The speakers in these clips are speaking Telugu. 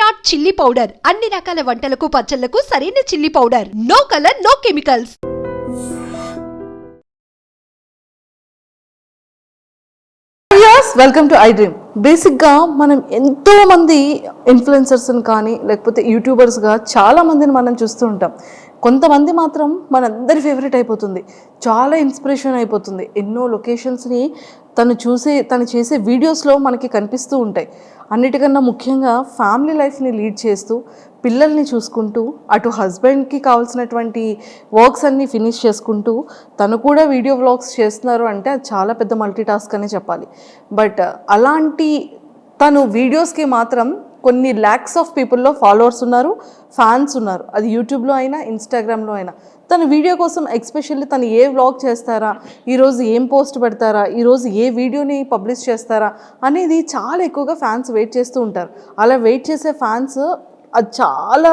Virat chilli powder. అన్ని రకాల వంటలకు పచ్చళ్ళకు సరైన chilli powder. No colour no chemicals. Welcome to I Dream బేసిక్గా మనం ఎంతో మంది ఇన్ఫ్లుయెన్సర్స్ని కానీ లేకపోతే యూట్యూబర్స్గా చాలా మందిని మనం చూస్తూ ఉంటాం. కొంతమంది మాత్రం మనందరి ఫేవరెట్ అయిపోతుంది. చాలా ఇన్స్పిరేషన్ అయిపోతుంది. ఎన్నో లొకేషన్స్ని తను చూసే తను చేసే వీడియోస్లో మనకి కనిపిస్తూ ఉంటాయి. అన్నిటికన్నా ముఖ్యంగా ఫ్యామిలీ లైఫ్ని లీడ్ చేస్తూ పిల్లల్ని చూసుకుంటూ అటు హస్బెండ్కి కావాల్సినటువంటి వర్క్స్ అన్నీ ఫినిష్ చేసుకుంటూ తను కూడా వీడియో వ్లాగ్స్ చేస్తున్నారు అంటే అది చాలా పెద్ద మల్టీ టాస్క్ అనే చెప్పాలి. బట్ అలాంటి తను వీడియోస్కి మాత్రం కొన్ని ల్యాక్స్ ఆఫ్ పీపుల్లో ఫాలోవర్స్ ఉన్నారు ఫ్యాన్స్ ఉన్నారు. అది యూట్యూబ్లో అయినా ఇన్స్టాగ్రామ్లో అయినా. తన వీడియో కోసం ఎక్స్పెషల్లీ తను ఏ వ్లాగ్ చేస్తారా? ఈరోజు ఏం పోస్ట్ పెడతారా? ఈరోజు ఏ వీడియోని పబ్లిష్ చేస్తారా? అనేది చాలా ఎక్కువగా ఫ్యాన్స్ వెయిట్ చేస్తూ ఉంటారు. అలా వెయిట్ చేసే ఫ్యాన్స్ అది చాలా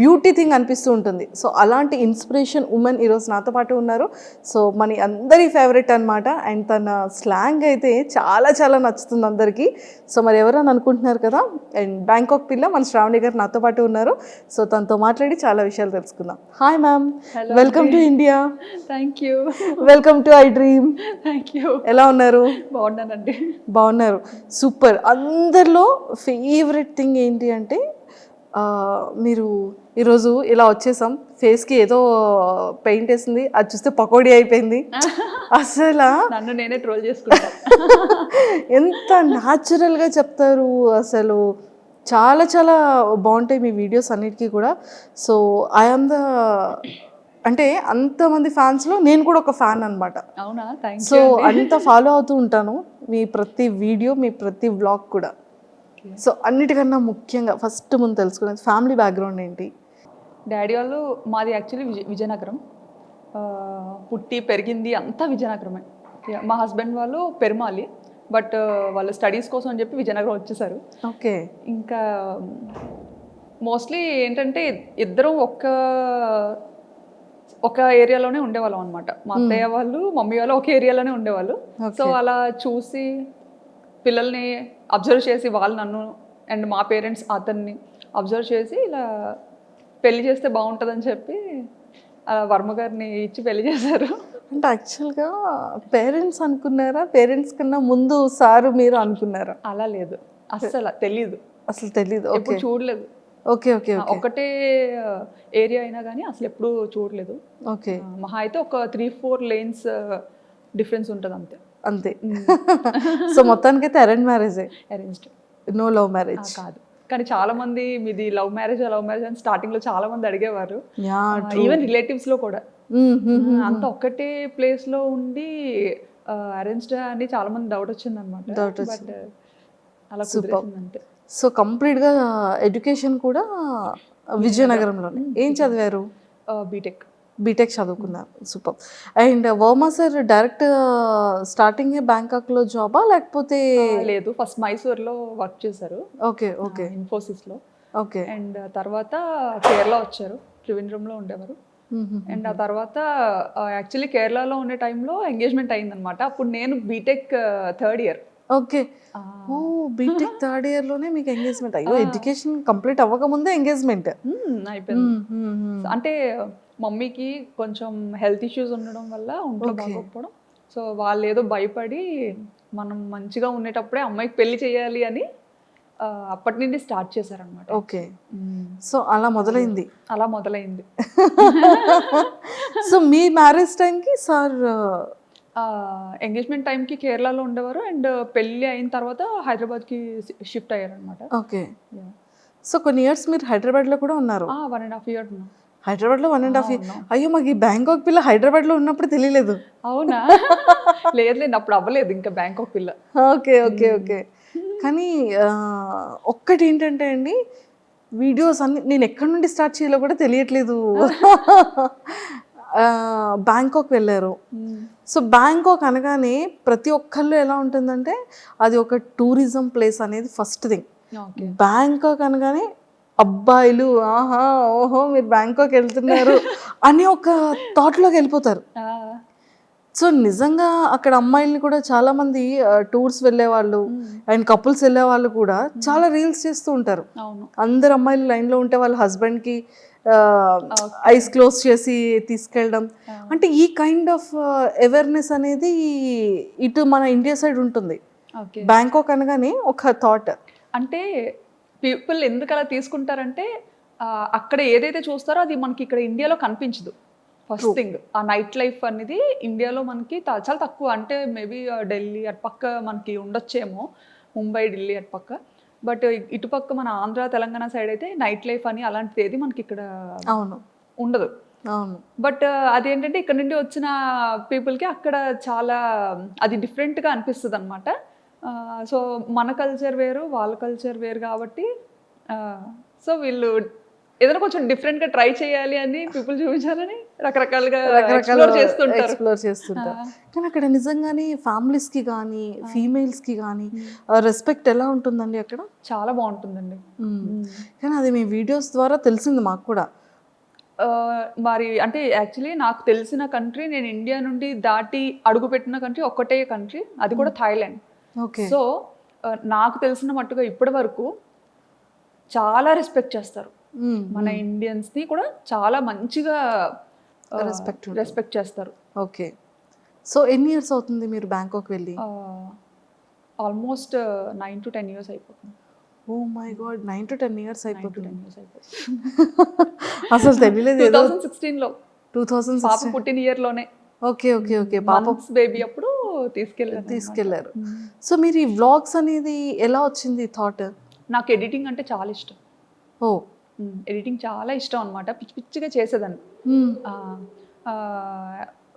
బ్యూటీ థింగ్ అనిపిస్తూ ఉంటుంది. సో అలాంటి ఇన్స్పిరేషన్ ఉమెన్ ఈరోజు నాతో పాటు ఉన్నారు. సో మన అందరి ఫేవరెట్ అనమాట అండ్ తన స్లాంగ్ అయితే చాలా చాలా నచ్చుతుంది అందరికీ. సో మరి ఎవరని అనుకుంటున్నారు కదా? అండ్ బ్యాంకాక్ పిల్ల మన శ్రావణి గారు నాతో పాటు ఉన్నారు. సో తనతో మాట్లాడి చాలా విషయాలు తెలుసుకుందాం. Hi ma'am welcome to India thank you welcome to I Dream thank you ఎలా ఉన్నారు? బాగున్నానండి. బాగున్నారు. సూపర్ అందరిలో ఫేవరెట్ థింగ్ ఏంటి అంటే మీరు ఈరోజు ఇలా వచ్చేసాం. ఫేస్కి ఏదో పెయింట్ వేసింది. అది చూస్తే పకోడీ అయిపోయింది. అసలు? నన్ను నేనే ట్రోల్ చేసుకుంటా. ఎంత న్యాచురల్గా చెప్తారు అసలు. చాలా చాలా బాగుంటాయి మీ వీడియోస్ అన్నిటికీ కూడా. సో ఐఆమ్ ద అంటే అంతమంది ఫ్యాన్స్లో నేను కూడా ఒక ఫ్యాన్ అనమాట అవునా? సో అంత ఫాలో అవుతూ ఉంటాను మీ ప్రతి వీడియో మీ ప్రతి వ్లాగ్ కూడా. సో అన్నిటికన్నా ముఖ్యంగా ఫస్ట్ ముందు తెలుసుకునేది ఫ్యామిలీ బ్యాక్గ్రౌండ్ ఏంటి? డాడీ వాళ్ళు మాది యాక్చువల్లీ విజయ విజయనగరం. పుట్టి పెరిగింది అంతా విజయనగరమే. మా హస్బెండ్ వాళ్ళు పెరుమాలి బట్ వాళ్ళు స్టడీస్ కోసం అని చెప్పి విజయనగరం వచ్చేసారు. ఓకే. ఇంకా మోస్ట్లీ ఏంటంటే ఇద్దరం ఒక్క ఒక ఏరియాలోనే ఉండేవాళ్ళం అనమాట మా అత్తయ్య వాళ్ళు మమ్మీ వాళ్ళు ఒక ఏరియాలోనే ఉండేవాళ్ళు. సో అలా చూసి పిల్లల్ని అబ్జర్వ్ చేసి వాళ్ళు నన్ను అండ్ మా పేరెంట్స్ అతన్ని అబ్జర్వ్ చేసి ఇలా పెళ్ళి చేస్తే బాగుంటుందని చెప్పి వర్మ గారిని ఇచ్చి పెళ్ళి చేశారు. అంటే యాక్చువల్గా పేరెంట్స్ అనుకున్నారా? పేరెంట్స్ కన్నా ముందు సారు మీరు అనుకున్నారా? అలా లేదు. అస్సలు తెలీదు. అసలు తెలీదు. ఓకే. ఎప్పుడు చూడలేదు. ఓకే ఓకే ఒకటే ఏరియా అయినా కానీ అసలు ఎప్పుడు చూడలేదు. ఓకే. మహా అయితే ఒక త్రీ ఫోర్ లేన్స్ డిఫరెన్స్ ఉంటుంది అంతే అంతే. సో మొత్తానికైతే అరేంజ్ మ్యారేజే అరేంజ్డ్ నో లవ్ మ్యారేజ్ కాదు. కానీ చాలా మంది మీది లవ్ మ్యారేజ్ లవ్ మ్యారేజ్ అని స్టార్టింగ్లో చాలా మంది అడిగేవారు ఈవెన్ రిలేటివ్స్లో కూడా. అంత ఒక్కటే ప్లేస్లో ఉండి అరేంజ్డ్ అని చాలా మంది డౌట్ వచ్చింది. అనమాట అలా కుదిరేసింది అంతే. సో కంప్లీట్గా ఎడ్యుకేషన్ కూడా విజయనగరంలోనే. ఏం చదివారు? బీటెక్ బీటెక్ చదువుకున్నారు super. And Varma sir direct starting బ్యాంకాక్లో జాబా? లేకపోతే లేదు. ఫస్ట్ మైసూర్లో వర్క్ చేశారు. Okay okay. ఇన్ఫోసిస్లో ఓకే. అండ్ తర్వాత కేరళ వచ్చారు. త్రివేంద్రంలో ఉండేవారు. అండ్ ఆ తర్వాత యాక్చువల్లీ కేరళలో ఉండే టైంలో ఎంగేజ్మెంట్ అయిందనమాట అప్పుడు నేను బీటెక్ థర్డ్ ఇయర్. ఓకే. ఓ బీటెక్ థర్డ్ ఇయర్లోనే మీకు ఎంగేజ్మెంట్. అయ్యో ఎడ్యుకేషన్ కంప్లీట్ అవ్వకముందే ఎంగేజ్మెంట్. అయిపోయింది. అంటే మమ్మీకి కొంచెం హెల్త్ ఇష్యూస్ ఉండడం వల్ల ఒంట్లో బాగోకపోవడం. సో వాళ్ళు ఏదో భయపడి మనం మంచిగా ఉండేటప్పుడే అమ్మాయికి పెళ్ళి చేయాలి అని అప్పటి నుండి స్టార్ట్ చేశారనమాట ఓకే. సో అలా మొదలైంది. అలా మొదలైంది. సో మీ మ్యారేజ్ టైంకి సార్ ఎంగేజ్మెంట్ టైంకి కేరళలో ఉండేవారు. అండ్ పెళ్ళి అయిన తర్వాత హైదరాబాద్కి షిఫ్ట్ అయ్యారనమాట ఓకే. సో కొన్ని ఇయర్స్ మీరు హైదరాబాద్లో కూడా ఉన్నారు. వన్ అండ్ హాఫ్ ఇయర్ ఉన్నాం. హైదరాబాద్లో వన్ అండ్ హాఫ్ ఇయర్ అయ్యో మాకు ఈ బ్యాంకాక్ పిల్ల హైదరాబాద్లో ఉన్నప్పుడు తెలియలేదు. అవునా? లేదు లేదు అప్పుడు అవ్వలేదు ఇంకా బ్యాంకాక్ పిల్ల. Okay okay okay. కానీ ఒక్కటి ఏంటంటే అండి వీడియోస్ అన్ని నేను ఎక్కడి నుండి స్టార్ట్ చేయాలో కూడా తెలియట్లేదు. బ్యాంకాక్ వెళ్ళారు. సో బ్యాంకాక్ అనగానే ప్రతి ఒక్కళ్ళు ఎలా ఉంటుందంటే అది ఒక టూరిజం ప్లేస్ అనేది ఫస్ట్ థింగ్. బ్యాంకాక్ అనగానే అబ్బాయిలు ఆహా ఓహో మీరు బ్యాంకాక్ వెళ్తున్నారు అని ఒక థాట్లోకి వెళ్ళిపోతారు. సో నిజంగా అక్కడ అమ్మాయిల్ని కూడా చాలా మంది టూర్స్ వెళ్ళే వాళ్ళు అండ్ కపుల్స్ వెళ్ళే వాళ్ళు కూడా చాలా రీల్స్ చేస్తూ ఉంటారు. అందరు అమ్మాయిలు లైన్లో ఉంటే వాళ్ళ హస్బెండ్కి ఐస్ క్లోజ్ చేసి తీసుకెళ్ళడం. అంటే ఈ కైండ్ ఆఫ్ అవేర్నెస్ అనేది ఇటు మన ఇండియా సైడ్ ఉంటుంది. బ్యాంకాక్ అనగానే ఒక థాట్ అంటే పీపుల్ ఎందుకు అలా తీసుకుంటారంటే అక్కడ ఏదైతే చూస్తారో అది మనకి ఇక్కడ ఇండియాలో కనిపించదు. ఫస్ట్ థింగ్ ఆ నైట్ లైఫ్ అనేది ఇండియాలో మనకి చాలా తక్కువ. అంటే మేబీ ఢిల్లీ అటుపక్క మనకి ఉండొచ్చేమో. ముంబై ఢిల్లీ అటుపక్క. బట్ ఇటుపక్క మన ఆంధ్ర తెలంగాణ సైడ్ అయితే నైట్ లైఫ్ అని అలాంటిది ఏది మనకి ఇక్కడ అవును. ఉండదు. అవును. బట్ అదేంటంటే ఇక్కడ నుండి వచ్చిన పీపుల్కి అక్కడ చాలా అది డిఫరెంట్గా అనిపిస్తుంది అనమాట సో మన కల్చర్ వేరు వాళ్ళ కల్చర్ వేరు కాబట్టి సో వీళ్ళు ఏదైనా కొంచెం డిఫరెంట్గా ట్రై చేయాలి అని పీపుల్ చూపించాలని రకరకాలుగా రకరకాల చేస్తుంటారు. ఎక్స్ప్లోర్ చేస్తుంటారు. కానీ అక్కడ నిజంగానే families కి కానీ females కి కానీ రెస్పెక్ట్ ఎలా ఉంటుందండి అక్కడ? చాలా బాగుంటుందండి. కానీ అది మీ వీడియోస్ ద్వారా తెలిసింది మాకు కూడా. మరి అంటే యాక్చువల్లీ నాకు తెలిసిన కంట్రీ నేను ఇండియా నుండి దాటి అడుగుపెట్టిన కంట్రీ ఒక్కటే కంట్రీ అది కూడా థాయిలాండ్ ఓకే. సో నాకు తెలిసిన మట్టుగా ఇప్పటి వరకు చాలా రెస్పెక్ట్ చేస్తారు. మన ఇండియన్స్ని కూడా చాలా మంచిగా ఉంటుంది. రెస్పెక్ట్ చేస్తారు. ఓకే. సో ఎన్ని ఇయర్స్ అవుతుంది మీరు బ్యాంకాక్ వెళ్ళి? Almost nine to ten years అయిపోతుంది. ఓ my god nine to ten years అయిపోతుంది. అసలు తెలియలేదు టూ థౌసండ్ సిక్స్టీన్లో టూ థౌసండ్ పాప పుట్టిన ఇయర్లోనే ఓకే ఓకే ఓకే. పాప బేబీ అప్పుడు తీసుకెళ్ళారు. తీసుకెళ్ళారు సో మీరు ఈ వ్లాగ్స్ అనేది ఎలా వచ్చింది థాట్? నాకు ఎడిటింగ్ అంటే చాలా ఇష్టం. ఓ ఎడిటింగ్ చాలా ఇష్టం అనమాట పిచ్చి పిచ్చిగా చేసేదాన్ని.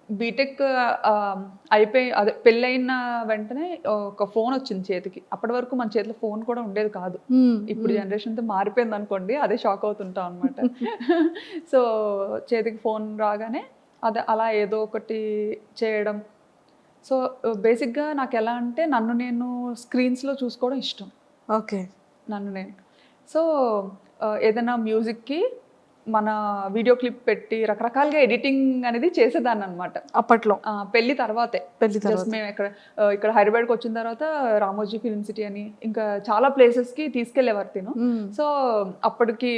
బీటెక్ అయిపోయి అదే పెళ్ళైన వెంటనే ఒక ఫోన్ వచ్చింది చేతికి. అప్పటి వరకు మన చేతిలో ఫోన్ కూడా ఉండేది కాదు. ఇప్పుడు జనరేషన్తో మారిపోయింది అనుకోండి అదే షాక్ అవుతుంటాం అనమాట సో చేతికి ఫోన్ రాగానే అదే అలా ఏదో ఒకటి చేయడం. సో బేసిక్గా నాకు ఎలా అంటే నన్ను నేను స్క్రీన్స్లో చూసుకోవడం ఇష్టం. ఓకే. నన్ను నేను. సో ఏదైనా మ్యూజిక్కి మన వీడియో క్లిప్ పెట్టి రకరకాలుగా ఎడిటింగ్ అనేది చేసేదాన్ని అనమాట అప్పట్లో పెళ్ళి తర్వాతే. పెళ్ళి తర్వాత. మేము ఇక్కడ ఇక్కడ హైదరాబాద్కి వచ్చిన తర్వాత రామోజీ ఫిల్మ్ సిటీ అని ఇంకా చాలా ప్లేసెస్కి తీసుకెళ్ళేవారు తిను. సో అప్పటికి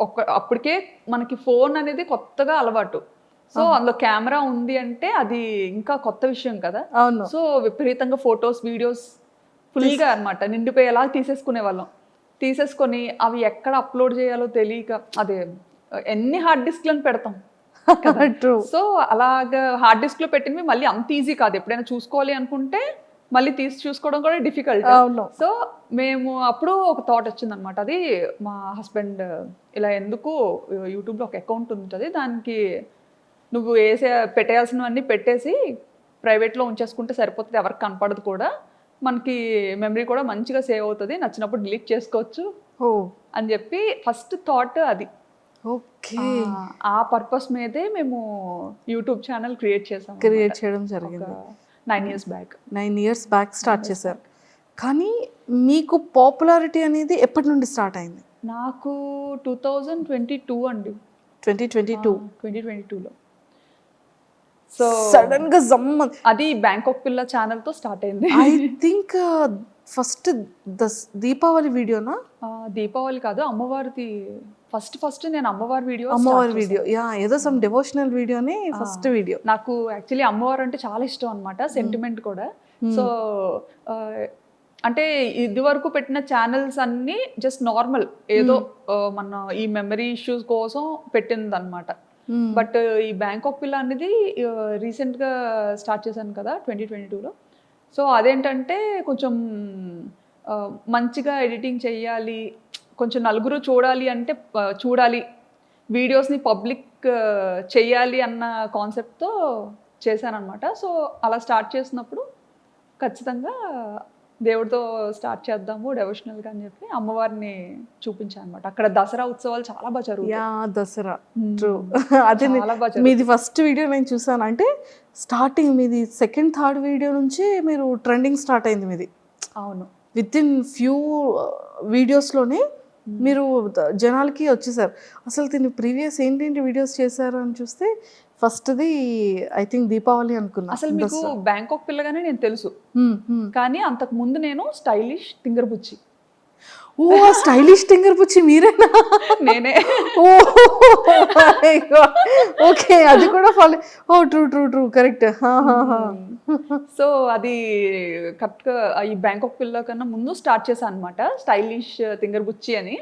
ఒక్క అప్పటికే మనకి ఫోన్ అనేది కొత్తగా అలవాటు. సో అందులో కెమెరా ఉంది అంటే అది ఇంకా కొత్త విషయం కదా. సో విపరీతంగా ఫొటోస్ వీడియోస్ ఫుల్గా అన్నమాట. నిండిపోయేలా తీసేసుకునే వాళ్ళం తీసేసుకొని అవి ఎక్కడ అప్లోడ్ చేయాలో తెలియక అదే ఎన్ని హార్డ్ డిస్క్లను పెడతాం సో అలాగా హార్డ్ డిస్క్లో పెట్టినవి మళ్ళీ అంత ఈజీ కాదు. ఎప్పుడైనా చూసుకోవాలి అనుకుంటే మళ్ళీ తీసి చూసుకోవడం కూడా డిఫికల్ట్ సో మేము అప్పుడు ఒక థాట్ వచ్చింది అనమాట అది మా హస్బెండ్ ఇలా ఎందుకు యూట్యూబ్లో ఒక అకౌంట్ ఉంటుంది దానికి నువ్వు వేసే పెట్టేయాల్సినవన్నీ పెట్టేసి ప్రైవేట్లో ఉంచేసుకుంటే సరిపోతుంది ఎవరికి కనపడదు కూడా. మనకి మెమరీ కూడా మంచిగా సేవ్ అవుతుంది నచ్చినప్పుడు డిలీట్ చేసుకోవచ్చు ఓ. అని చెప్పి ఫస్ట్ థాట్ అది. ఓకే. ఆ- పర్పస్ మీదే మేము యూట్యూబ్ ఛానల్ క్రియేట్ చేసాం క్రియేట్ చేయడం జరిగింది. Nine years back nine years back start చేశారు. కానీ మీకు పాపులారిటీ అనేది ఎప్పటి నుండి స్టార్ట్ అయింది? నాకు టూ థౌజండ్ ట్వంటీ టూ అండి. Twenty twenty two twenty twenty టూలో సో సడన్గా జమ్మ అది బ్యాంకాక్ పిల్ల ఛానల్తో స్టార్ట్ అయింది. ఐ థింక్ ఫస్ట్ దీపావళి వీడియోనా? దీపావళి కాదు అమ్మవారిది ఫస్ట్ ఫస్ట్ నేను అమ్మవారి వీడియో అమ్మవారి వీడియో. యా ఏదో సమ్ డివోషనల్ వీడియోనే ఫస్ట్ వీడియో. నాకు యాక్చువల్లీ అమ్మవారు అంటే చాలా ఇష్టం అనమాట సెంటిమెంట్ కూడా. సో ఆ, అంటే ఇది వరకు పెట్టిన ఛానల్స్ అన్ని జస్ట్ నార్మల్ ఏదో ఆ, మన ఈ మెమరీ ఇష్యూస్ కోసం పెట్టింది అనమాట Hmm. బట్ uh, ఈ బ్యాంకాక్ పిల్ల అనేది uh, రీసెంట్గా స్టార్ట్ చేశాను కదా ట్వంటీ ట్వంటీ టూలో సో అదేంటంటే కొంచెం uh, మంచిగా ఎడిటింగ్ చేయాలి కొంచెం నలుగురు చూడాలి అంటే చూడాలి. వీడియోస్ని పబ్లిక్ చేయాలి అన్న కాన్సెప్ట్తో చేశానమాట సో అలా స్టార్ట్ చేసినప్పుడు ఖచ్చితంగా దేవుడితో స్టార్ట్ చేద్దాము డెవోషనల్గా అని చెప్పి అమ్మవారిని చూపించాను అనమాట అక్కడ దసరా ఉత్సవాలు చాలా బాగా జరుగుతాయి. యా దసరా. ట్రూ అదే. మీది ఫస్ట్ వీడియో నేను చూసాను. అంటే స్టార్టింగ్ మీది సెకండ్ థర్డ్ వీడియో నుంచి మీరు ట్రెండింగ్ స్టార్ట్ అయింది మీది. అవును. విత్ ఇన్ ఫ్యూ వీడియోస్లోనే మీరు జనాలకి వచ్చేసారు. అసలు దీని ప్రీవియస్ ఏంటేంటి వీడియోస్ చేశారు అని చూస్తే ఫస్ట్ది ఐ థింక్ దీపావళి అనుకున్నా. అసలు మీకు బ్యాంకాక్ పిల్లగానే నేను తెలుసు. కానీ అంతకు ముందు నేను స్టైలిష్ తింగర్ బుచ్చి ఓ స్టైలిష్ టింగర్ పుచ్చి మీరేనా? నేనే. ఓ ఓకే అది కూడా ఫాలో ఓ true true true correct so అది కరెక్ట్గా ఈ బ్యాంకాక్ పిల్ల కన్నా ముందు స్టార్ట్ చేశాను అనమాట స్టైలిష్ తింగర్ బుచ్చి అని.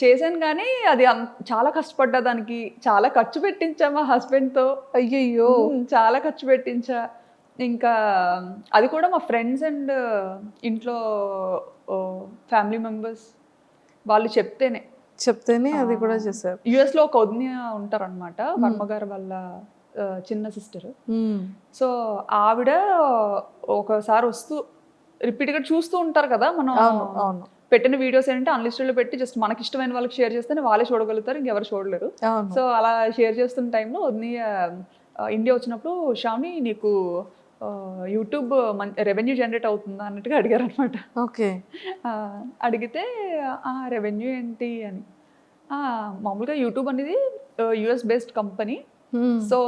చేశాను కానీ అది చాలా కష్టపడ్డా దానికి. చాలా ఖర్చు పెట్టించా మా హస్బెండ్తో. అయ్యయ్యో చాలా ఖర్చు పెట్టించా. ఇంకా అది కూడా మా ఫ్రెండ్స్ అండ్ ఇంట్లో ఫ్యామిలీ మెంబర్స్ వాళ్ళు చెప్తేనే. చెప్తేనే అది కూడా చేశారు. యుఎస్లో ఒక వదిన ఉంటారనమాట వర్మ గారు వాళ్ళ చిన్న సిస్టర్. సో ఆవిడ ఒకసారి వస్తూ రిపీట్గా చూస్తూ ఉంటారు కదా మనం పెట్టిన వీడియోస్ ఏంటంటే అన్లిస్టెడ్లో పెట్టి జస్ట్ మనకి ఇష్టమైన వాళ్ళకి షేర్ చేస్తేనే వాళ్ళే చూడగలుగుతారు ఇంకెవరు చూడలేరు. సో అలా షేర్ చేస్తున్న టైంలో వదిన ఆ, ఇండియా వచ్చినప్పుడు షామ్ని నీకు యూట్యూబ్ రెవెన్యూ జనరేట్ అవుతుందా అన్నట్టుగా అడిగారు అనమాట ఓకే అడిగితే రెవెన్యూ ఏంటి అని. "ఆ, మామూలుగా యూట్యూబ్ అనేది యుఎస్ బేస్డ్ కంపెనీ. సో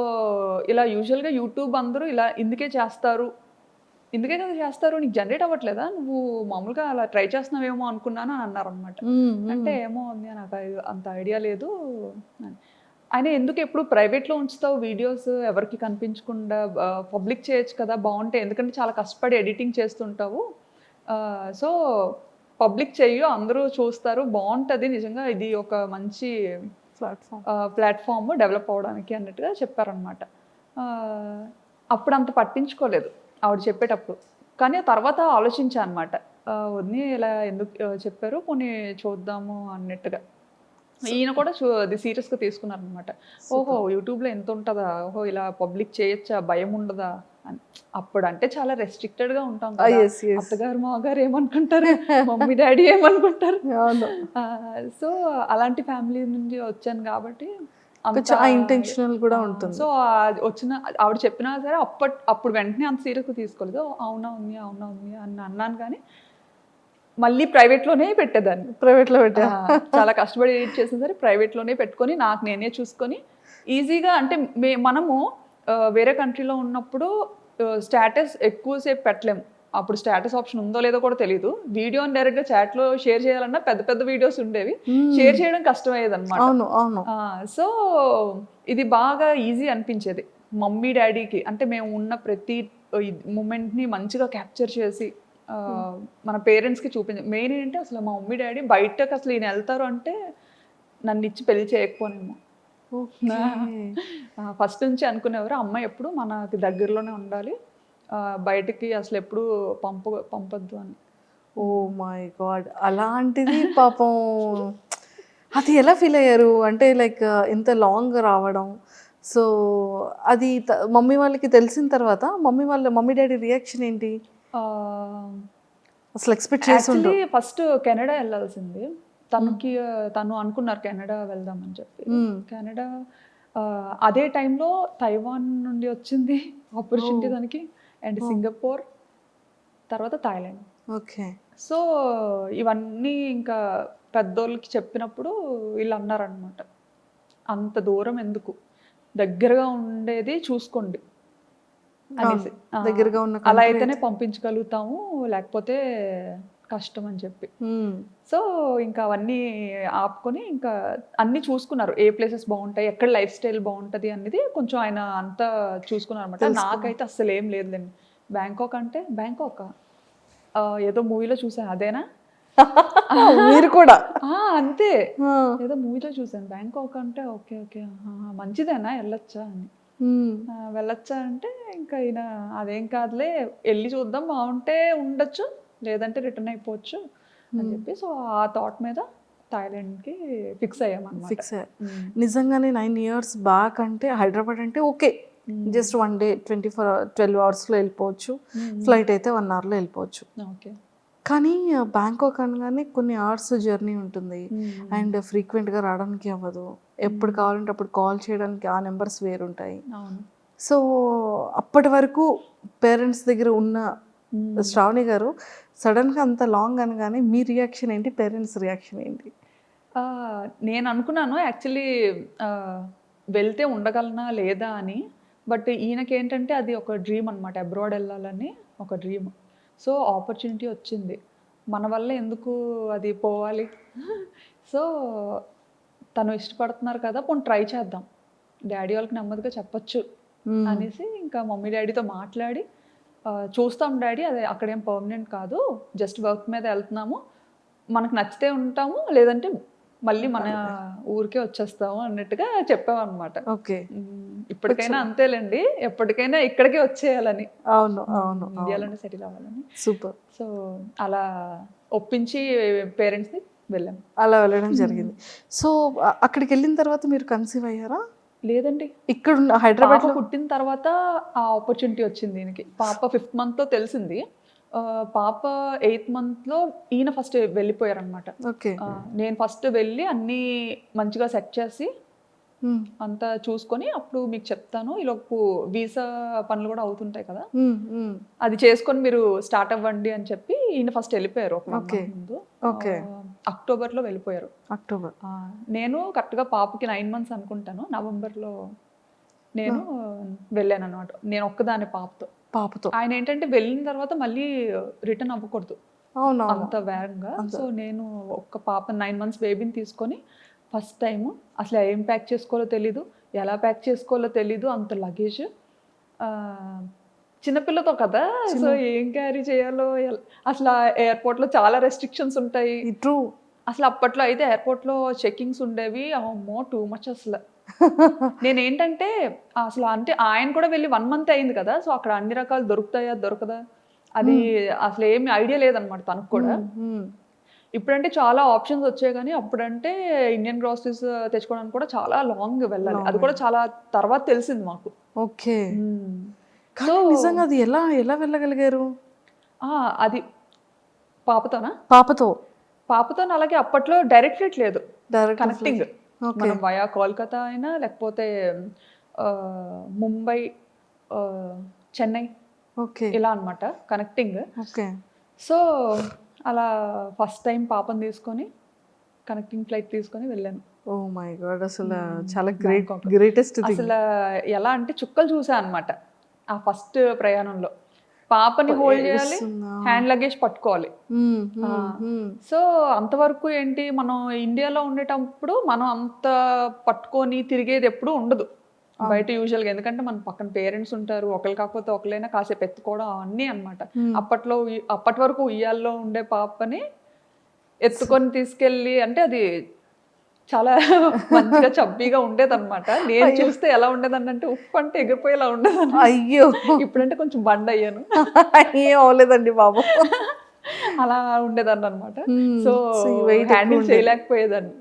ఇలా యూజువల్గా యూట్యూబ్ అందరూ ఇలా ఇందుకే చేస్తారు ఇందుకే కదా చేస్తారు నీకు జనరేట్ అవ్వట్లేదా? నువ్వు మామూలుగా అలా ట్రై చేస్తున్నావేమో అనుకున్నాను? అని అన్నారు అనమాట హ్మ్, హ్మ్. అంటే ఏమో ఉంది నాకు అంత ఐడియా లేదు. ఆయన ఎందుకు ఎప్పుడు ప్రైవేట్లో ఉంచుతావు వీడియోస్ ఎవరికి కనిపించకుండా పబ్లిక్ చేయొచ్చు కదా బాగుంటాయి ఎందుకంటే చాలా కష్టపడి ఎడిటింగ్ చేస్తుంటావు. సో పబ్లిక్ చెయ్యు అందరూ చూస్తారు. బాగుంటుంది. నిజంగా ఇది ఒక మంచి ప్లాట్ఫామ్ ప్లాట్ఫామ్ డెవలప్ అవ్వడానికి అన్నట్టుగా చెప్పారనమాట అప్పుడు అంత పట్టించుకోలేదు. ఆవిడ చెప్పేటప్పుడు. కానీ తర్వాత ఆలోచించా అనమాట వదిని ఇలా ఎందుకు చెప్పారు? కొన్ని చూద్దాము అన్నట్టుగా. ఈయన కూడా చూ అది సీరియస్గా తీసుకున్నారనమాట ఓహో యూట్యూబ్లో ఎంత ఉంటుందా? ఓహో ఇలా పబ్లిక్ చేయొచ్చా? భయం ఉండదా? అని. అప్పుడు అంటే చాలా రెస్ట్రిక్టెడ్గా ఉంటాం కదా. yes, yes. అత్తగారు మాగారు ఏమనుకుంటారు? మమ్మీ డాడీ ఏమనుకుంటారు? సో అలాంటి ఫ్యామిలీ నుండి వచ్చాను కాబట్టి intentional కూడా ఉంటుంది. సో వచ్చిన ఆవిడ చెప్పినా సరే అప్పట్ అప్పుడు వెంటనే అంత సీరియస్గా తీసుకోలేదు. "ఓ, అవునా ఉంది అవునా ఉంది అని అన్నాను కానీ మళ్ళీ ప్రైవేట్లోనే పెట్టేదాన్ని. ప్రైవేట్లో పెట్టా చాలా కష్టపడి ఎడిట్ చేసిన సరే ప్రైవేట్లోనే పెట్టుకొని నాకు నేనే చూసుకొని ఈజీగా అంటే మే మనము వేరే కంట్రీలో ఉన్నప్పుడు స్టేటస్ ఎక్కువసేపు పెట్టలేము అప్పుడు స్టేటస్ ఆప్షన్ ఉందో లేదో కూడా తెలియదు వీడియోని డైరెక్ట్గా చాట్లో షేర్ చేయాలన్నా పెద్ద పెద్ద వీడియోస్ ఉండేవి. షేర్ చేయడం కష్టమయ్యేది అనమాట అవును. అవును సో ఇది బాగా ఈజీ అనిపించేది. మమ్మీ డాడీకి అంటే మేము ఉన్న ప్రతి మూమెంట్ని మంచిగా క్యాప్చర్ చేసి ఆ, మన పేరెంట్స్కి చూపించ మెయిన్ ఏంటంటే అసలు మా మమ్మీ డాడీ బయటకు అసలు ఈయన వెళ్తారు అంటే నన్ను ఇచ్చి పెళ్ళి చేయకపోనేమో ఫస్ట్ నుంచి అనుకునేవారు అమ్మాయి ఎప్పుడు మనకి దగ్గరలోనే ఉండాలి. బయటికి అసలు ఎప్పుడు పంప పంపొద్దు అని. Oh my god. అలాంటిది పాపం అది ఎలా ఫీల్ అయ్యారు? అంటే లైక్ ఇంత లాంగ్ రావడం. సో అది మమ్మీ వాళ్ళకి తెలిసిన తర్వాత మమ్మీ వాళ్ళ మమ్మీ డాడీ రియాక్షన్ ఏంటి? అసలు ఎక్స్పెక్ట్ చేసి ఫస్ట్ కెనడా వెళ్ళాల్సింది. తనకి తను అనుకున్నారు కెనడా వెళ్దామని చెప్పి. కెనడా అదే టైంలో తైవాన్ నుండి వచ్చింది ఆపర్చునిటీ దానికి అండ్ సింగపూర్ తర్వాత థాయిలాండ్. ఓకే. సో ఇవన్నీ ఇంకా పెద్దోళ్ళకి చెప్పినప్పుడు వీళ్ళు అన్నారనమాట అంత దూరం ఎందుకు? దగ్గరగా ఉండేది చూసుకోండి అనేసి. దగ్గరగా ఉన్న అలా అయితేనే పంపించగలుగుతాము లేకపోతే కష్టం అని చెప్పి. సో ఇంకా అవన్నీ ఆపుకొని ఇంకా అన్ని చూసుకున్నారు. ఏ ప్లేసెస్ బాగుంటాయి ఎక్కడ లైఫ్ స్టైల్ బాగుంటది అనేది కొంచెం ఆయన అంతా చూసుకున్నారు అనమాట నాకైతే అస్సలు ఏం లేదులేండి బ్యాంకాక్ అంటే బ్యాంకాక్? ఏదో మూవీలో చూసాను అదేనా? మీరు కూడా? అంతే. ఏదో మూవీలో చూసాను. బ్యాంకాక్ అంటే ఓకే ఓకే మంచిదేనా? వెళ్ళొచ్చా అని. వెళ్ళొచ్చా అంటే ఇంకా ఈయన అదేం కాదులే వెళ్ళి చూద్దాం బాగుంటే ఉండొచ్చు. లేదంటే రిటర్న్ అయిపోవచ్చు అని చెప్పి. సో ఆ థాట్ మీద థాయిలాండ్కి ఫిక్స్ అయ్యామన్నమాట. ఫిక్స్ అయ్యారు నిజంగానే నైన్ ఇయర్స్ బ్యాక్ అంటే హైదరాబాద్ అంటే okay. Just one day twenty four twelve అవర్స్లో వెళ్ళిపోవచ్చు. ఫ్లైట్ అయితే వన్ అవర్లో వెళ్ళిపోవచ్చు. ఓకే. కానీ బ్యాంకాక్ అనగానే కొన్ని అవర్స్ జర్నీ ఉంటుంది. అండ్ ఫ్రీక్వెంట్గా రావడానికి అవ్వదు. ఎప్పుడు కావాలంటే అప్పుడు కాల్ చేయడానికి ఆ నెంబర్స్ వేరుంటాయి. సో అప్పటి వరకు పేరెంట్స్ దగ్గర ఉన్న శ్రావణి గారు సడన్గా అంత లాంగ్ అనగానే మీ రియాక్షన్ ఏంటి? పేరెంట్స్ రియాక్షన్ ఏంటి? నేను అనుకున్నాను యాక్చువల్లీ వెళ్తే ఉండగలనా లేదా అని. బట్ ఈయనకి ఏంటంటే అది ఒక డ్రీమ్ అనమాట అబ్రాడ్ వెళ్ళాలని ఒక డ్రీమ్. సో ఆపర్చునిటీ వచ్చింది. మన వల్ల ఎందుకు అది పోవాలి? సో తను ఇష్టపడుతున్నారు కదా పోనీ ట్రై చేద్దాం. డాడీ వాళ్ళకి నెమ్మదిగా చెప్పొచ్చు అనేసి ఇంకా మమ్మీ డాడీతో మాట్లాడి చూస్తాం డాడీ అది అక్కడేం పర్మనెంట్ కాదు. జస్ట్ వర్క్ మీద వెళ్తున్నాము. మనకు నచ్చితే ఉంటాము లేదంటే మళ్ళీ మన ఊరికే వచ్చేస్తాము అన్నట్టుగా చెప్పామన్నమాట. ఓకే. ఇప్పటికైనా అంతేలేండి. ఎప్పటికైనా ఇక్కడికే వచ్చేయాలని. అవును అవును ఇండియాలోనే సెటిల్ అవ్వాలని. సూపర్. సో అలా ఒప్పించి పేరెంట్స్ని వెళ్ళాం. అలా వెళ్ళడం జరిగింది. సో అక్కడికి వెళ్ళిన తర్వాత మీరు కన్సీవ్ అయ్యారా? లేదండి. ఇక్కడ హైదరాబాద్ పుట్టిన తర్వాత ఆ ఆపర్చునిటీ వచ్చింది దీనికి. పాప ఫిఫ్త్ మంత్లో తెలిసింది. ఆ, పాప ఎయిత్ మంత్లో ఈయన ఫస్ట్ వెళ్ళిపోయారనమాట ఓకే. నేను ఫస్ట్ వెళ్ళి అన్నీ మంచిగా సెట్ చేసి అంతా చూసుకొని అప్పుడు మీకు చెప్తాను. ఈలోపు వీసా పనులు కూడా అవుతుంటాయి కదా. అది చేసుకొని మీరు స్టార్ట్ అవ్వండి అని చెప్పి ఈయన ఫస్ట్ వెళ్ళిపోయారు ఒక ముందు. Okay. అక్టోబర్లో వెళ్ళిపోయారు. అక్టోబర్. నేను కరెక్ట్గా పాపకి నైన్ మంత్స్ అనుకుంటాను. నవంబర్లో నేను వెళ్ళాను అనమాట నేను ఒక్కదాని పాపతో. పాపతో. ఆయన ఏంటంటే వెళ్ళిన తర్వాత మళ్ళీ రిటర్న్ అవ్వకూడదు. అవునా అంత వేగంగా. సో నేను ఒక్క పాప నైన్ మంత్స్ బేబీని తీసుకొని ఫస్ట్ టైం అసలు ఏం ప్యాక్ చేసుకోవాలో తెలీదు ఎలా ప్యాక్ చేసుకోవాలో తెలీదు అంత లగేజ్ చిన్నపిల్లతో కదా? సో ఏం క్యారీ చేయాలో? అసలు ఎయిర్పోర్ట్లో చాలా రెస్ట్రిక్షన్స్ ఉంటాయి. ట్రూ అసలు అప్పట్లో అయితే ఎయిర్పోర్ట్లో చెక్కింగ్స్ ఉండేవి. అమ్మో టూ మచ్ అసలు. నేను ఏంటంటే అసలు అంటే ఆయన కూడా వెళ్ళి వన్ మంత్ అయింది కదా? సో అక్కడ అన్ని రకాలు దొరుకుతాయా? దొరకదా? అది అసలు ఏమి ఐడియా లేదనమాట తనకు కూడా. ఇప్పుడంటే చాలా ఆప్షన్స్ వచ్చాయి కానీ అప్పుడంటే ఇండియన్ గ్రాసరీస్ తెచ్చుకోవడానికి కూడా చాలా లాంగ్ వెళ్ళాలి. అది కూడా చాలా తర్వాత తెలిసింది మాకు. ఓకే. నిజంగా అది ఎలా ఎలా వెళ్ళగలిగారు? ఆ, అది పాపతోనా? పాపతో. పాపతో అలాగే అప్పట్లో డైరెక్ట్ ఫ్లైట్ లేదు. కనెక్టింగ్. మనం వయా కోల్కతా అయినా లేకపోతే ముంబై చెన్నై ఓకే. ఇలా అన్నమాట కనెక్టింగ్. ఓకే. సో అలా ఫస్ట్ టైం పాపని తీసుకొని కనెక్టింగ్ ఫ్లైట్ తీసుకొని వెళ్ళాను. ఓ మై గాడ్ అసలు చాలా గ్రేట్. గ్రేటెస్ట్ అసలు ఎలా అంటే చుక్కలు చూసా అనమాట ఆ ఫస్ట్ ప్రయాణంలో. పాపని హోల్డ్ చేయాలి? హ్యాండ్ లగేజ్ పట్టుకోవాలి. సో అంతవరకు ఏంటి మనం ఇండియాలో ఉండేటప్పుడు మనం అంత పట్టుకొని తిరిగేది ఎప్పుడు ఉండదు. బయట యూజువల్గా. ఎందుకంటే మన పక్కన పేరెంట్స్ ఉంటారు ఒకరు కాకపోతే ఒకరైనా కాసేపు ఎత్తుకోవడం అవన్నీ అన్నమాట. అప్పట్లో అప్పటి వరకు ఉయ్యాల్లో ఉండే పాపని ఎత్తుకొని తీసుకెళ్ళి అంటే అది చాలా మంచిగా చబ్బీగా ఉండేదన్నమాట. నేను చూస్తే ఎలా ఉండేదని అంటే ఉప్పు అంటే ఎగిరిపోయేలా ఉండేదన్నమాట. అయ్యో. ఇప్పుడంటే కొంచెం బండ్ అయ్యాను ఏం అవ్వలేదండి బాబు. అలా ఉండేదాన్ని అనమాట Hmm. సో హ్యాండిల్ ఉండేది. చేయలేకపోయేదాన్ని.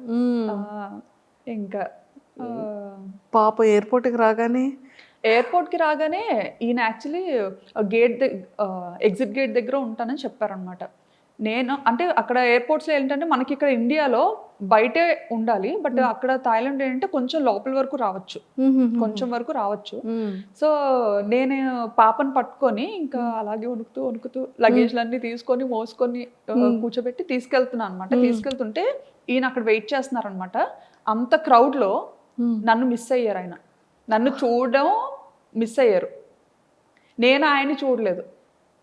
ఆ, ఇంకా పాప ఎయిర్పోర్ట్కి రాగానే? ఎయిర్పోర్ట్కి రాగానే ఈయన యాక్చువల్లీ గేట్ ఎగ్జిట్ గేట్ దగ్గర ఉంటానని చెప్పారనమాట నేను అంటే అక్కడ ఎయిర్పోర్ట్స్లో ఏంటంటే మనకి ఇక్కడ ఇండియాలో బయటే ఉండాలి బట్ అక్కడ థాయిలాండ్ ఏంటంటే కొంచెం లోపల వరకు రావచ్చు. కొంచెం వరకు రావచ్చు. సో నేను పాపను పట్టుకొని ఇంకా అలాగే వణుకుతూ వణుకుతూ లగేజ్లన్నీ తీసుకొని మోసుకొని కూర్చోబెట్టి తీసుకెళ్తున్నాను అనమాట తీసుకెళ్తుంటే ఈయన అక్కడ వెయిట్ చేస్తున్నారు అనమాట అంత క్రౌడ్లో. నన్ను మిస్ అయ్యారు ఆయన. నన్ను చూడడం మిస్ అయ్యారు. నేను ఆయన్ని చూడలేదు.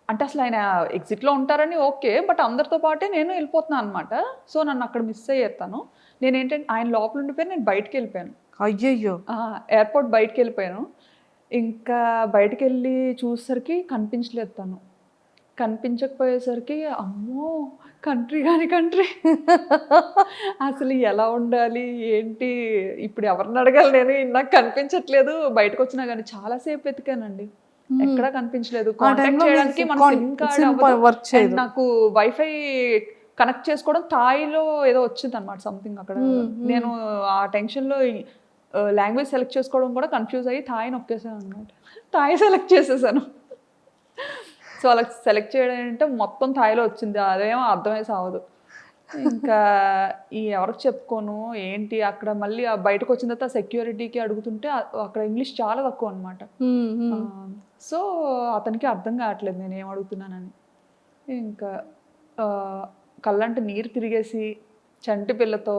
అంటే అసలు ఆయన ఎగ్జిట్లో ఉంటారని ఓకే బట్ అందరితో పాటే నేను వెళ్ళిపోతున్నాను అనమాట సో నన్ను అక్కడ మిస్ అయ్యారు తను నేను ఏంటంటే ఆయన లోపల ఉండిపోయి నేను బయటకు వెళ్ళిపోయాను. అయ్యయ్యో. ఎయిర్పోర్ట్ బయటికి వెళ్ళిపోయాను. ఇంకా బయటికి వెళ్ళి చూసేసరికి కనిపించలేదు తను. కనిపించకపోయేసరికి అమ్మో కంట్రీ కాని కంట్రీ అసలు ఎలా ఉండాలి? ఏంటి? ఇప్పుడు ఎవరిని అడగాలి? నేను నాకు కనిపించట్లేదు. బయటకు వచ్చినా కానీ చాలాసేపు వెతికానండి. ఎక్కడా కనిపించలేదు. కాంటాక్ట్ చేయడానికి మన సిమ్ కార్డ్ work చేయదు. నాకు వైఫై కనెక్ట్ చేసుకోవడం థాయిలో ఏదో వచ్చింది అనమాట సంథింగ్ అక్కడ నేను ఆ టెన్షన్లో లాంగ్వేజ్ సెలెక్ట్ చేసుకోవడం కూడా కన్ఫ్యూజ్ అయ్యి థాయ్ నొక్కేసాను అనమాట థాయ్ సెలెక్ట్ చేసేసాను. సో అలా సెలెక్ట్ చేయడం అంటే మొత్తం థాయిలో వచ్చింది. అదేమో అర్థమై సావదు. ఇంకా ఈ ఎవరికి చెప్పుకోను ఏంటి అక్కడ మళ్ళీ బయటకు వచ్చిన తర్వాత సెక్యూరిటీకి అడుగుతుంటే అక్కడ ఇంగ్లీష్ చాలా తక్కువ అనమాట. సో అతనికి అర్థం కావట్లేదు నేను ఏం అడుగుతున్నానని. ఇంకా కళ్ళంట నీరు తిరిగేసి చంటి పిల్లతో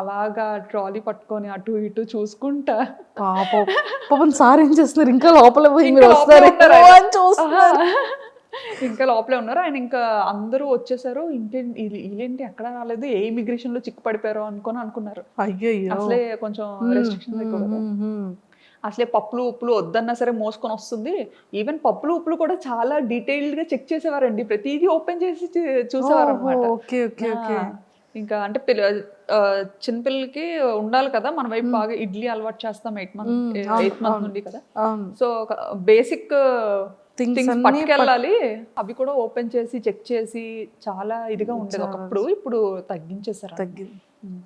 అలాగా ట్రాలీ పట్టుకొని అటు ఇటు చూసుకుంటా. పాపం. పాపం సార్ ఏం చేస్తున్నారు? ఇంకా లోపల పోయి ఇంకా మీరు లోపలే వస్తారు. ఉన్నారు ఆయన. ఇంకా లోపలే ఉన్నారు. ఆయన ఇంకా అందరూ వచ్చేసారు. ఇంటి వీళ్ళేంటి ఎక్కడ రాలేదు? ఏ ఇమిగ్రేషన్లో చిక్కు పడిపోయారో అనుకొని అనుకున్నారు. అయ్యయ్యో. అసలే కొంచెం రెస్ట్రిక్షన్స్ అసలే పప్పులు ఉప్పులు వద్దన్నా సరే మోసుకొని వస్తుంది. ఈవెన్ పప్పులు ఉప్పులు కూడా చాలా డీటెయిల్డ్గా చెక్ చేసేవారండి. ప్రతిదీ ఓపెన్ చేసి చూసేవారు అనమాట ఓకే ఓకే ఓకే. ఇంకా అంటే పిల్ల చిన్నపిల్లలకి ఉండాలి కదా. మన వైపు బాగా ఇడ్లీ అలవాటు చేస్తాం ఎయిట్ మంత్ ఎయిట్ మంత్. నుండి కదా. సో బేసిక్ థింగ్స్ పట్టుకెళ్ళాలి. అవి కూడా ఓపెన్ చేసి చెక్ చేసి చాలా ఇదిగా ఉండేది ఒకప్పుడు. ఇప్పుడు తగ్గించేసారు తగ్గింది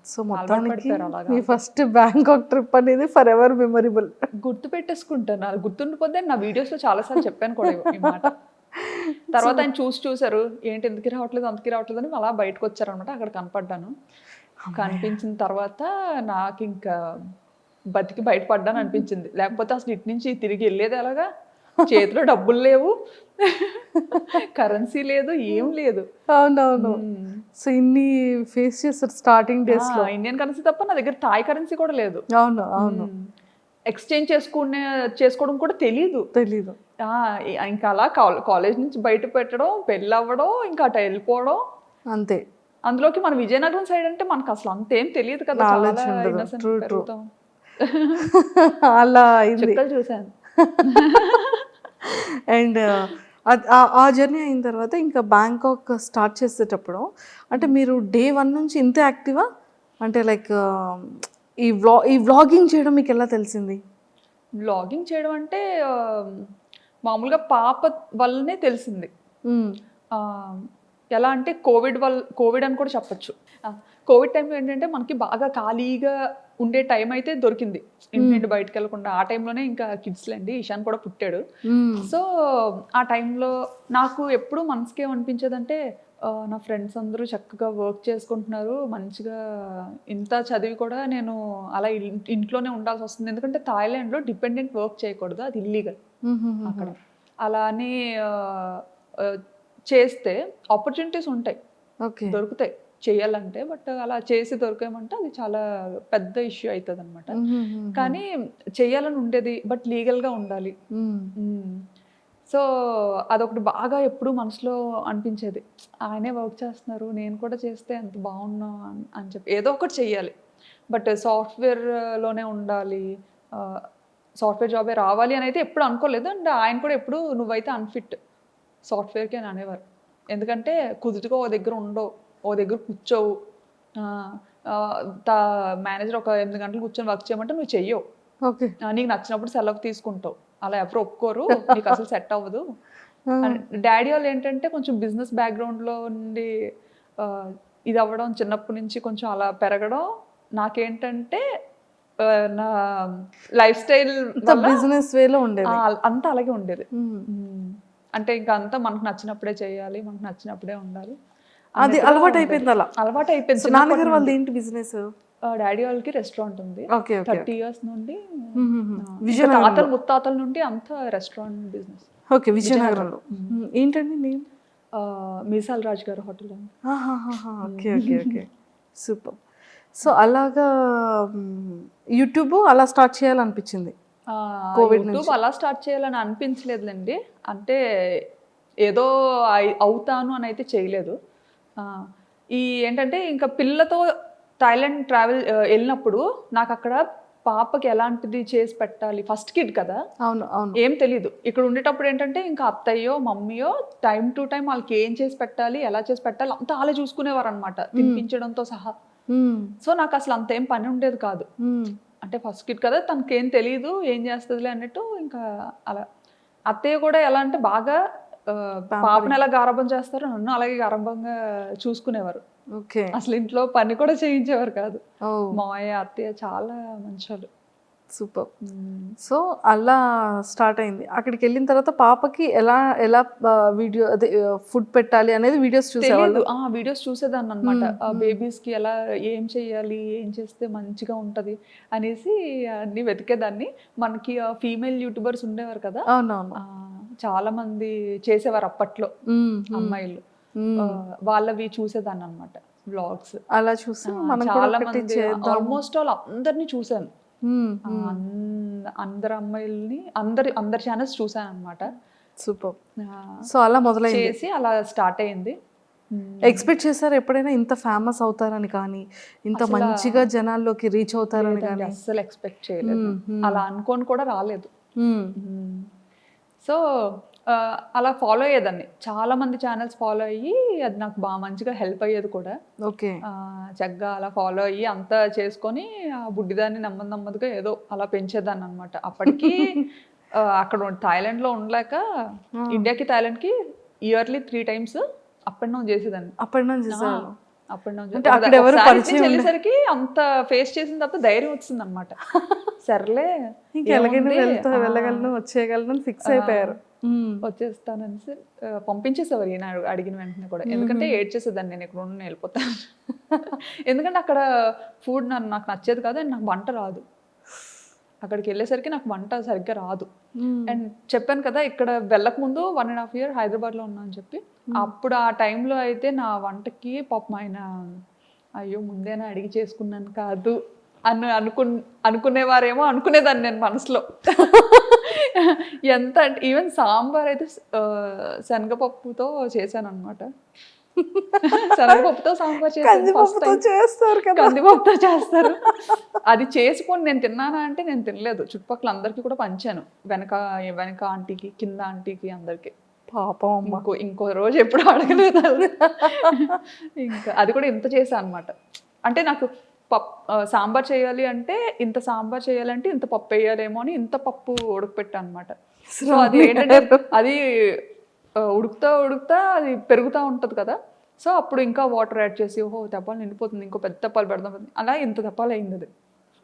సో మొత్తానికి. మీ ఫస్ట్ బ్యాంకాక్ ట్రిప్ అనేది ఫర్ ఎవర్ మెమొరబుల్ గుర్తు పెట్టేసుకుంటాను. గుర్తుండిపోతే నా వీడియోస్లో చాలా సార్లు చెప్పాను కూడా ఈ మాట. తర్వాత ఆయన చూసి చూసారు ఏంటి ఎందుకు రావట్లేదు అందుకు రావట్లేదు అని అలా బయటకు వచ్చారనమాట అక్కడ కనపడ్డాను. కనిపించిన తర్వాత నాకు ఇంకా బతికి బయటపడ్డాను అనిపించింది. లేకపోతే అసలు ఇటు నుంచి తిరిగి వెళ్ళేది ఎలాగా? చేతిలో డబ్బులు లేవు. కరెన్సీ లేదు ఏం లేదు. అవునవును. సో ఇన్ని ఫేస్ చేస్తారు స్టార్టింగ్ డేస్లో. ఇండియన్ కరెన్సీ తప్ప నా దగ్గర థాయ్ కరెన్సీ కూడా లేదు. అవును అవును. ఎక్స్చేంజ్ చేసుకునే చేసుకోవడం కూడా తెలియదు తెలీదు. ఆ, ఇ- ఇంకా అలా కాల్- కాలేజ్ నుంచి బయట పెట్టడం పెళ్ళి అవ్వడం ఇంకా అటు వెళ్ళిపోవడం. అంతే. అందులోకి మన విజయనగరం సైడ్ అంటే మనకు అసలు అంతేం తెలియదు కదా అలా చూసాను అండ్ ఆ జర్నీ అయిన తర్వాత ఇంకా బ్యాంకాక్ స్టార్ట్ చేసేటప్పుడు అంటే మీరు డే వన్ నుంచి ఇంతే యాక్టివా? అంటే లైక్ ఈ వ్లా ఈ వ్లాగింగ్ చేయడం మీకు ఎలా తెలిసింది? బ్లాగింగ్ చేయడం అంటే మామూలుగా పాప వల్లనే తెలిసింది. ఎలా అంటే కోవిడ్ వల్ల కోవిడ్ అని కూడా చెప్పొచ్చు. కోవిడ్ టైంలో ఏంటంటే మనకి బాగా ఖాళీగా ఉండే టైం అయితే దొరికింది. ఇంటి నుండి బయటకు వెళ్ళకుండా. ఆ టైంలోనే ఇంకా కిడ్స్ లేండి. ఇషాన్ కూడా పుట్టాడు. సో ఆ టైంలో నాకు ఎప్పుడు మనసుకి ఏమనిపించేదంటే నా ఫ్రెండ్స్ అందరూ చక్కగా వర్క్ చేసుకుంటున్నారు. మంచిగా ఇంత చదివి కూడా నేను అలా ఇంట్లోనే ఉండాల్సి వస్తుంది. ఎందుకంటే థాయిలాండ్లో డిపెండెంట్ వర్క్ చేయకూడదు. అది ఇల్లీగల్. అక్కడ. అలా అని చేస్తే ఆపర్చునిటీస్ ఉంటాయి. దొరుకుతాయి. చేయాలంటే. బట్ అలా చేసి దొరికామంటే అది చాలా పెద్ద ఇష్యూ అవుతుంది అనమాట. కానీ చేయాలని ఉండేది. బట్ లీగల్గా ఉండాలి. సో అదొకటి బాగా ఎప్పుడు మనసులో అనిపించేది. ఆయనే వర్క్ చేస్తున్నారు నేను కూడా చేస్తే ఎంత బాగున్నా అని- అని చెప్పి. ఏదో ఒకటి చెయ్యాలి. బట్ సాఫ్ట్వేర్లోనే ఉండాలి. సాఫ్ట్వేర్ జాబే రావాలి అని అయితే ఎప్పుడు అనుకోలేదు. అండ్ ఆయన కూడా ఎప్పుడు నువ్వైతే అన్ఫిట్ సాఫ్ట్వేర్కి అని అనేవారు. ఎందుకంటే కుదుటిగా ఓ దగ్గర ఉండవు ఓ దగ్గర కూర్చోవు. మేనేజర్ ఒక ఎనిమిది గంటలు కూర్చొని వర్క్ చేయమంటే నువ్వు చెయ్యవు. ఓకే. నీకు నచ్చినప్పుడు సెలవు తీసుకుంటావు. అలా ఎవరు ఒప్పుకోరు నీకు అసలు సెట్ అవ్వదు. డాడీ వాళ్ళు ఏంటంటే కొంచెం బిజినెస్ బ్యాక్గ్రౌండ్లో ఆ, ఇది అవ్వడం చిన్నప్పటి నుంచి కొంచెం అలా పెరగడం నాకేంటంటే నా లైఫ్ స్టైల్ బిజినెస్ వేలో ఉండేది. అంతా అలాగే ఉండేది. అంటే ఇంకా అంతా మనకు నచ్చినప్పుడే చేయాలి మనకు నచ్చినప్పుడే ఉండాలి. అది అలవాటు. అయిపోయింది అలా. అలవాటు అయిపోయింది నాన్నగారు వాళ్ళది ఏంటి బిజినెస్? డాడీ వాళ్ళకి రెస్టారెంట్ ఉంది. థర్టీ ఇయర్స్ నుండి తాతలు ముత్తాతల నుండి అంతా రెస్టారెంట్ బిజినెస్ ఓకే విజయనగరంలో. ఏంటండి name Meesal Raj garu hotel okay okay okay. Super. So అలాగా యూట్యూబ్ అలా స్టార్ట్ చేయాలనిపించింది? COVID యూట్యూబ్ అలా స్టార్ట్ చేయాలని అనిపించలేదులేండి. అంటే ఏదో అవుతాను అని అయితే చేయలేదు. ఈ ఏంటంటే ఇంకా పిల్లతో థాయిలాండ్ ట్రావెల్ వెళ్ళినప్పుడు నాకు అక్కడ పాపకి ఎలాంటిది చేసి పెట్టాలి? ఫస్ట్ కిడ్ కదా? అవును అవును. ఏం తెలీదు. ఇక్కడ ఉండేటప్పుడు ఏంటంటే ఇంకా అత్తయ్యో మమ్మీయో టైం టు టైం వాళ్ళకి ఏం చేసి పెట్టాలి ఎలా చేసి పెట్టాలి అంతా అలా చూసుకునేవారు అనమాట తినిపించడంతో సహా. సో నాకు అసలు అంత ఏం పని ఉండేది కాదు. అంటే ఫస్ట్ కిడ్ కదా తనకేం తెలియదు ఏం చేస్తుందిలే అన్నట్టు ఇంకా అలా. అత్తయ్య కూడా ఎలా అంటే బాగా పాపను. ఎలా గారాబం చేస్తారో నన్ను అలాగే గారాబంగా చూసుకునేవారు. అసలు ఇంట్లో పని కూడా చేయించేవారు కాదు. మావయ్య అత్తయ్య చాలా మంచోళ్ళు. సూపర్. సో అలా స్టార్ట్ అయింది. అక్కడికి వెళ్ళిన తర్వాత పాపకి ఎలా ఎలా వీడియో అదే ఫుడ్ పెట్టాలి అనేది వీడియోస్ చూసేవాళ్ళు? ఆ వీడియోస్ చూసేదాన్ని అనమాట బేబీస్కి ఎలా ఏం చేయాలి ఏం చేస్తే మంచిగా ఉంటది అనేసి అన్ని వెతికేదాన్ని. మనకి ఫీమేల్ యూట్యూబర్స్ ఉండేవారు కదా. అవునవును. చాలా మంది చేసేవారు అప్పట్లో మ్మ్. అమ్మాయిలు. వాళ్ళవి చూసేదాన్ని అనమాట బ్లాగ్స్. అలా చూసి మనం కూడా చాలా మంది ఆల్మోస్ట్ ఆల్ అందరినీ చూసాను అందరు అమ్మాయిల్ని అందరి అందరి ఛానల్స్ చూసాను అనమాట సూపర్ సో అలా మొదలైంది. చేసి అలా స్టార్ట్ అయింది. ఎక్స్పెక్ట్ చేశారు ఎప్పుడైనా ఇంత ఫేమస్ అవుతారని కానీ ఇంత మంచిగా జనాల్లోకి రీచ్ అవుతారని కానీ? అస్సలు ఎక్స్పెక్ట్ చేయలేదు. అలా అనుకోని కూడా రాలేదు. సో అలా ఫాలో అయ్యేదాన్ని. చాలా మంది ఛానల్స్ ఫాలో అయ్యి అది నాకు బాగా మంచిగా హెల్ప్ అయ్యేది కూడా. ఓకే. చక్కగా అలా ఫాలో అయ్యి అంతా చేసుకొని ఆ బుడ్డిదాన్ని నెమ్మది నెమ్మదిగా ఏదో అలా పెంచేదాన్ని అనమాట అప్పటికి అక్కడ థాయిలాండ్లో ఉండలేక ఇండియాకి థాయిలాండ్కి yearly three times up and down చేసేదాన్ని అప్ అండ్ డౌన్ పరిచయం వెళ్ళేసరికి అంత ఫేస్ చేసిన తర్వాత ధైర్యం వచ్చింది అనమాట సర్లే ఇంకెలాగైనా వెళ్ళగలను వచ్చేయగలను ఫిక్స్ అయిపోయారు. వచ్చేస్తానని సార్ పంపించేసేవారు ఈయన అడుగు- అడిగిన వెంటనే కూడా. ఎందుకంటే ఏడ్ చేసేదాన్ని నేను ఇక్కడ ఉండి వెళ్ళిపోతాను. ఎందుకంటే అక్కడ ఫుడ్ నన్ను నాకు నచ్చేది కాదు అండ్ నాకు వంట రాదు. అక్కడికి వెళ్ళేసరికి నాకు వంట సరిగ్గా రాదు. మ్మ్. అండ్ చెప్పాను కదా ఇక్కడ వెళ్ళక ముందు వన్ అండ్ హాఫ్ ఇయర్ హైదరాబాద్లో ఉన్నా అని చెప్పి. అప్పుడు ఆ టైంలో అయితే నా వంటకి పాపం ఆయన అయ్యో ముందేనా అడిగి చేసుకున్నాను కాదు. అని అనుకు అనుకునేవారేమో అనుకునేదాన్ని నేను మనసులో. ఎంత అంటే ఈవెన్ సాంబార్ అయితే శనగపప్పుతో చేశాను అనమాట శనగపప్పుతో సాంబార్. చేస్తారు కదా. కందిపప్పుతో చేస్తారు. అది చేసుకొని నేను తిన్నానా అంటే నేను తినలేదు. చుట్టుపక్కల అందరికీ కూడా పంచాను. వెనక వెనక ఆంటీకి కింద ఆంటీకి అందరికి. పాపం అమ్మ. ఇంకో ఇంకో రోజు ఎప్పుడు అడగలేదు. ఇంకా అది కూడా ఇంత చేశాను అనమాట అంటే నాకు పప్ ఆ, సాంబార్ చేయాలి అంటే ఇంత సాంబార్ చేయాలంటే ఇంత పప్పు వేయాలేమో అని ఇంత పప్పు ఉడకపెట్టా అనమాట సో అది ఏంటంటే అది ఉడుకుతా ఉడుకుతా అది పెరుగుతూ ఉంటుంది కదా. సో అప్పుడు ఇంకా వాటర్ యాడ్ చేసి ఓహో తెప్పాలు నిండిపోతుంది ఇంకో పెద్ద తెప్పాలు పెడదాం అలా ఇంత తెప్పాలు అయింది అది.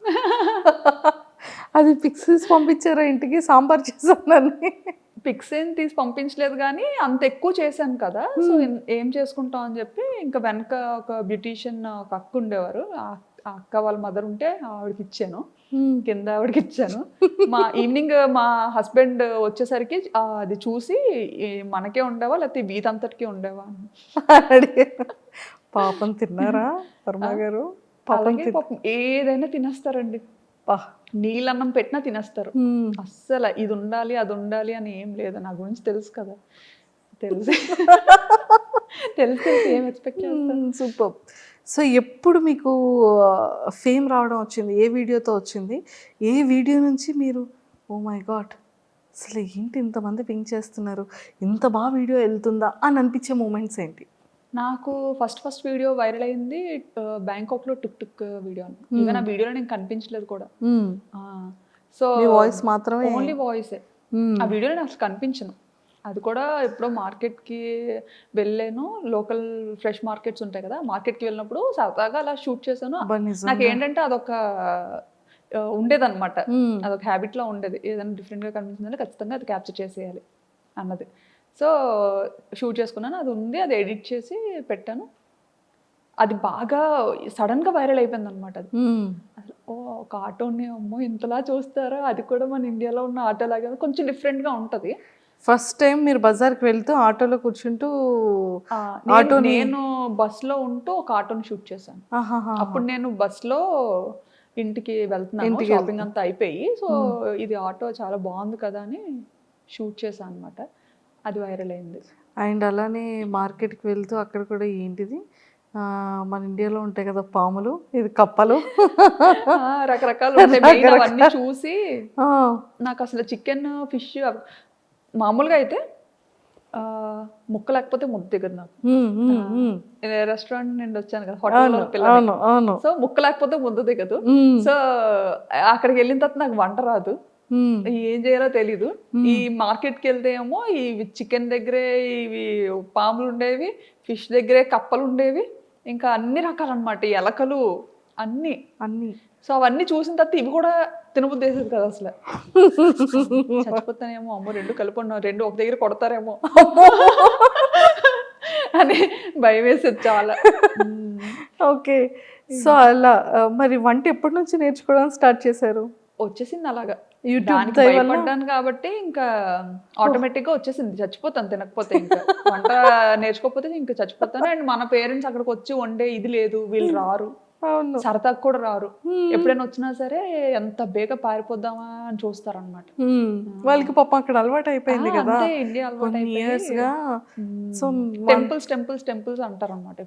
అది ఫిక్స్ పంపించారా ఇంటికి? సాంబార్ చేశానని. పిక్స్ ఏం తీసి పంపించలేదు కానీ అంత ఎక్కువ చేశాను కదా. సో ఏం చేసుకుంటాం అని చెప్పి ఇంకా వెనక ఒక బ్యూటీషియన్ ఒక అక్క ఉండేవారు. ఆ అక్క వాళ్ళ మదర్ ఉంటే ఆవిడకి ఇచ్చాను. కింద ఆవిడకి ఇచ్చాను. మా ఈవినింగ్ మా హస్బెండ్ వచ్చేసరికి అది చూసి మనకే ఉండేవా లేకపోతే వీధంతటికి ఉండేవా? పాపం తిన్నారా వర్మ గారు? పాపం ఏదైనా తినేస్తారండి. నీళ్ళన్నం పెట్టినా తినేస్తారు. అస్సలు ఇది ఉండాలి అది ఉండాలి అని ఏం లేదు. నా గురించి తెలుసు కదా. తెలుసు. తెలుసు తెలుసు ఏం ఎక్స్పెక్ట్ చేస్తాను సూపర్. సో ఎప్పుడు మీకు ఫేమ్ రావడం వచ్చింది? ఏ వీడియోతో వచ్చింది? ఏ వీడియో నుంచి మీరు ఓ మై గాడ్ అసలు ఏంటి ఇంతమంది పింక్ చేస్తున్నారు? ఇంత బాగా వీడియో వెళ్తుందా? అని అనిపించే మూమెంట్స్ ఏంటి? నాకు ఫస్ట్ ఫస్ట్ వీడియో వైరల్ అయింది బ్యాంకాక్లో టుక్ టుక్ వీడియో ఈవెన్ ఆ వీడియోలో నేను కనిపించలేదు కూడా. సో మీ వాయిస్ మాత్రమే ఓన్లీ వాయిసే మ్మ్. ఆ వీడియోలో నేను అసలు కనిపించను. అది కూడా ఎప్పుడో మార్కెట్కి వెళ్ళాను. లోకల్ ఫ్రెష్ మార్కెట్స్ ఉంటాయి కదా మార్కెట్కి వెళ్ళినప్పుడు సరదాగా అలా షూట్ చేశాను. నాకు ఏంటంటే అదొక ఆ, ఉండేదన్నమాట. మ్మ్. అదొక హ్యాబిట్లో ఉండేది. ఏదైనా డిఫరెంట్గా కనిపించిందంటే ఖచ్చితంగా అది క్యాప్చర్ చేసేయాలి అన్నది. సో షూట్ చేసుకున్నాను. అది ఉంది. అది ఎడిట్ చేసి పెట్టాను. అది బాగా సడన్గా వైరల్ అయిపోయింది అనమాట అది. అసలు ఓ ఒక ఆటోని అమ్మో ఇంతలా చూస్తారా? అది కూడా మన ఇండియాలో ఉన్న ఆటో లాగా కొంచెం డిఫరెంట్గా ఉంటుంది. ఫస్ట్ టైం మీరు బజార్కి వెళ్తూ ఆటోలో కూర్చుంటూ ఆ, నేను- బస్సులో ఉంటూ ఒక ఆటోని షూట్ చేశాను. అప్పుడు నేను బస్సులో ఇంటికి వెళ్తున్నాను షాపింగ్ అంతా అయిపోయి. సో ఇది ఆటో చాలా బాగుంది కదా అని షూట్ చేశాను అనమాట అది వైరల్ అయింది. అండ్ అలానే మార్కెట్కి వెళ్తూ అక్కడ కూడా ఏంటిది? ఆ, మన ఇండియాలో ఉంటాయి కదా పాములు ఇది కప్పలు. రకరకాలు చూసి నాకు అసలు చికెన్ ఫిష్ మామూలుగా అయితే ముక్క లేకపోతే ముద్ద దిగదు నాకు. రెస్టారెంట్ నుండి వచ్చాను కదా పిల్లలు అవును సో ముక్క లేకపోతే ముద్ద దిగదు. సో అక్కడికి వెళ్ళిన తర్వాత నాకు వంట రాదు. ఏం చేయాలో తెలీదు. ఈ మార్కెట్కి వెళ్తే ఏమో ఈ చికెన్ దగ్గరే ఇవి పాములు ఉండేవి ఫిష్ దగ్గరే కప్పలు ఉండేవి ఇంకా అన్ని రకాలన్నమాట. ఎలకలు అన్ని. అన్ని. సో అవన్నీ చూసిన తర్వాత ఇవి కూడా తినబుద్ధి వేసేది కదా అసలు. చచ్చిపోతానేమో అమ్మో రెండు కలిపి ఉన్నాం రెండు ఒక దగ్గర కొడతారేమో. అని భయం వేసేది చాలా. ఓకే. సో అలా మరి వంట ఎప్పటి నుంచి నేర్చుకోవడం స్టార్ట్ చేశారు? వచ్చేసింది అలాగా. యూట్యూబ్ భయపడ్డాను కాబట్టి ఇంకా ఆటోమేటిక్గా వచ్చేసింది. చచ్చిపోతాను తినకపోతే ఇంకా. వంట నేర్చుకోకపోతే ఇంకా చచ్చిపోతాను. అండ్ మన పేరెంట్స్ అక్కడికి వచ్చి వండే ఇది లేదు వీళ్ళు రారు. సరదాకు కూడా రారు. ఎప్పుడైనా వచ్చినా సరే ఎంత బేగ పారిపోద్దామా అని చూస్తారనమాట. వాళ్ళకి పాపం అక్కడ అలవాటు అయిపోయింది కదా. ఇండియా అలవాటు సో టెంపుల్స్ టెంపుల్స్ టెంపుల్స్ అంటారు అనమాట